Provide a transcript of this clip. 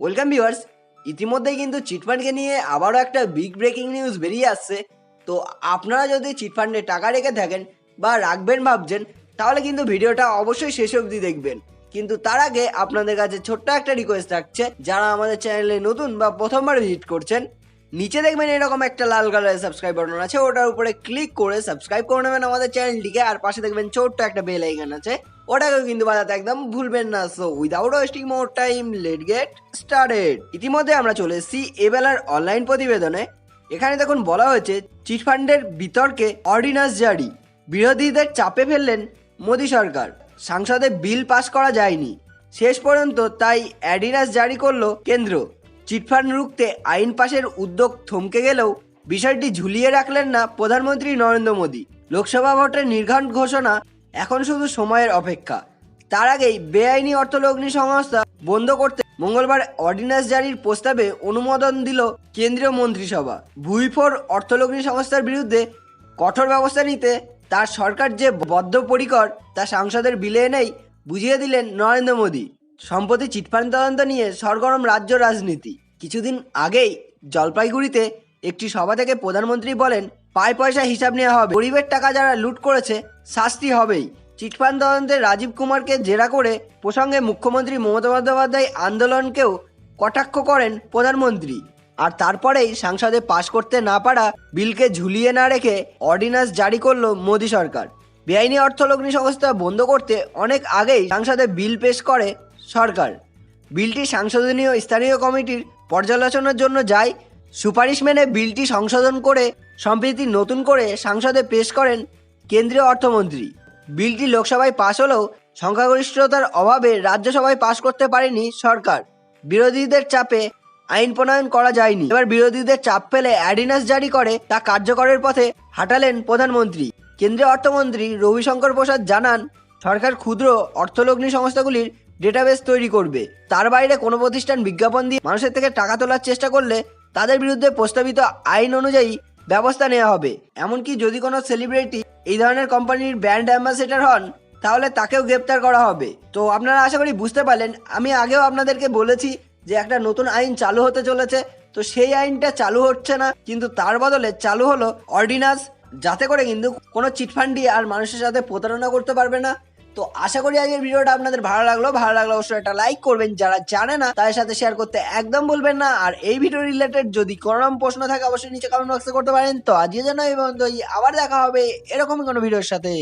Welcome viewers ইতিমধ্যেই কিন্তু চিটফান্ডকে নিয়ে আবারও একটা বিগ ব্রেকিং নিউজ বেরিয়ে আসছে। তো আপনারা যদি চিটফান্ডে টাকা রেখে থাকেন বা রাখবেন ভাবছেন, তাহলে কিন্তু ভিডিওটা অবশ্যই শেষ অবধি দেখবেন। কিন্তু তার আগে আপনাদের কাছে ছোট্ট একটা রিকোয়েস্ট থাকছে, যারা আমাদের চ্যানেলে নতুন বা প্রথমবার ভিজিট করছেন নিচে দেখবেন এরকম একটা লাল কালারের সাবস্ক্রাইব বাটন আছে, ওটার উপরে ক্লিক করে সাবস্ক্রাইব করে নেবেন আমাদের চ্যানেলটিকে আর পাশে দেখবেন ছোট্ট একটা বেল আইকন আছে, ওটাকেও কিন্তু বাজাতে একদম ভুলবেন না। So without wasting more time let get started ইতিমধ্যে আমরা চলে এসেছি এবেলার অনলাইন প্রতিবেদনে। এখানে দেখুন বলা হয়েছে চিটফান্ডের বিতর্কে অর্ডিন্যান্স জারি, বিরোধীদের চাপে ফেললেন মোদী সরকার, সংসদে বিল পাস করা যায়নি। শেষ পর্যন্ত তাই অ্যাডিনাস জারি করল কেন্দ্র। চিটফান্ড রুখতে আইন পাশের উদ্যোগ থমকে গেলেও বিষয়টি ঝুলিয়ে রাখলেন না প্রধানমন্ত্রী নরেন্দ্র মোদী। লোকসভা ভোটের নির্ঘাট ঘোষণা এখন শুধু সময়ের অপেক্ষা। তার আগেই বেআইনি অর্থলগ্নি সংস্থা বন্ধ করতে মঙ্গলবার অর্ডিন্যান্স জারির প্রস্তাবে অনুমোদন দিল কেন্দ্রীয় মন্ত্রিসভা। ভুইফোর অর্থলগ্নি সংস্থার বিরুদ্ধে কঠোর ব্যবস্থা নিতে তার সরকার যে বদ্ধপরিকর তা সাংসদের বিলে এনেই বুঝিয়ে দিলেন নরেন্দ্র মোদী। সম্প্রতি চিটফান্ড তদন্ত নিয়ে সরগরম রাজ্য রাজনীতি। কিছুদিন আগেই জলপাইগুড়িতে একটি সভা থেকে প্রধানমন্ত্রী বলেন, পায় পয়সা হিসাব নেওয়া হবে। গরিবের টাকা যারা লুট করেছে, শাস্তি হবেই। চিটফান্ড তদন্তে রাজীব কুমারকে জেরা করে প্রসঙ্গে মুখ্যমন্ত্রী মমতা বন্দ্যোপাধ্যায় আন্দোলনকেও কটাক্ষ করেন প্রধানমন্ত্রী। আর তারপরেই সংসদে পাশ করতে না পারা বিলকে ঝুলিয়ে না রেখে অর্ডিন্যান্স জারি করল মোদী সরকার। বেআইনি অর্থলগ্নি সংস্থা বন্ধ করতে অনেক আগেই সংসদে বিল পেশ করে সরকার। বিলটি সংশোধনীয় স্থানীয় কমিটির পর্যালোচনার জন্য যায়। সুপারিশ মেনে বিলটি সংশোধন করে সম্প্রতি নতুন করে সংসদে পেশ করেন কেন্দ্রীয় অর্থমন্ত্রী। বিলটি লোকসভায় পাশ হলেও সংখ্যাগরিষ্ঠতার অভাবে রাজ্যসভায় পাশ করতে পারেনি সরকার। বিরোধীদের চাপে আইন প্রণয়ন করা যায়নি। এবার বিরোধীদের চাপ ফেলে অ্যাডিনাস জারি করে তা কার্যকরের পথে হাঁটালেন প্রধানমন্ত্রী। কেন্দ্রীয় অর্থমন্ত্রী রবিশঙ্কর প্রসাদ জানান, সরকার ক্ষুদ্র অর্থলগ্নি সংস্থাগুলির ডেটাবেস তৈরি করবে। তার বাইরে কোনো প্রতিষ্ঠান বিজ্ঞাপন দিয়ে মানুষের থেকে টাকা তোলার চেষ্টা করলে তাদের বিরুদ্ধে প্রস্তাবিত আইন অনুযায়ী ব্যবস্থা নেওয়া হবে। এমনকি যদি কোনো সেলিব্রিটি এই ধরনের কোম্পানির ব্র্যান্ড অ্যাম্বাসেডর হন, তাহলে তাকেও গ্রেপ্তার করা হবে। তো আপনারা আশা করি বুঝতে পারলেন, আমি আগেও আপনাদেরকে বলেছি যে একটা নতুন আইন চালু হতে চলেছে। তো সেই আইনটা চালু হচ্ছে না, কিন্তু তার বদলে চালু হলো অর্ডিন্যান্স যাতে করে কিন্তু কোনো চিটফান্ডি আর মানুষের সাথে প্রতারণা করতে পারবে না। তো আশা করি আজকের ভিডিওটা আপনাদের ভালো লাগল। ভালো লাগল অবশ্যই একটা লাইক করবেন। যারা জানে না, তাদের সাথে শেয়ার করতে একদম বলবেন না। আর এই ভিডিও রিলেটেড যদি কোনো রকম প্রশ্ন থাকে, অবশ্যই নিচে কমেন্ট বক্সে করতে পারেন। তো আজকের জন্য এই আবার দেখা হবে এরকম কোনো ভিডিওর সাথে।